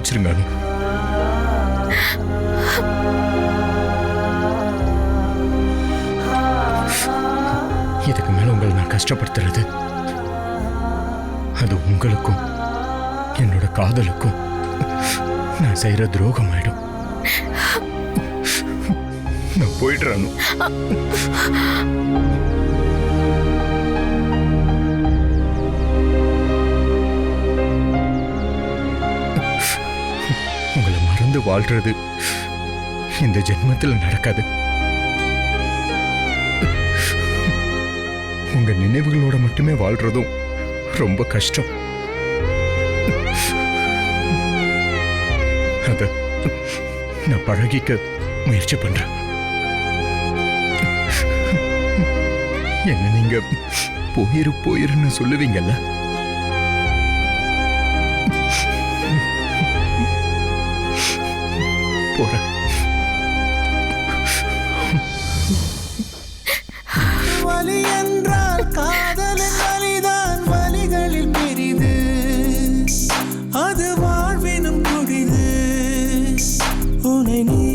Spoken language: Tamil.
மன்னிச்சிருங்க அனு. இதுக்கு மேல உங்களை நான் கஷ்டப்படுத்துறது அது உங்களுக்கும் என்னோட காதலுக்கும் நான் செய்யற துரோகம் ஆயிடும் நான் போயிடுறானு சேர்ந்து வாழ்றது இந்த ஜென்மத்தில் நடக்காது. உங்க நினைவுகளோட மட்டுமே வாழ்றதும் ரொம்ப கஷ்டம். அத நான் பழகிக்க முயற்சி பண்றேன். என்ன நீங்க போயிரு போயிருன்னு சொல்லுவீங்கல்ல? போறேன். வலி என்றால் காதலின் வலிதான் வலிகளில் பெரிது. அது வாழ்வினும் கொடிது உன்னை நீங்கிய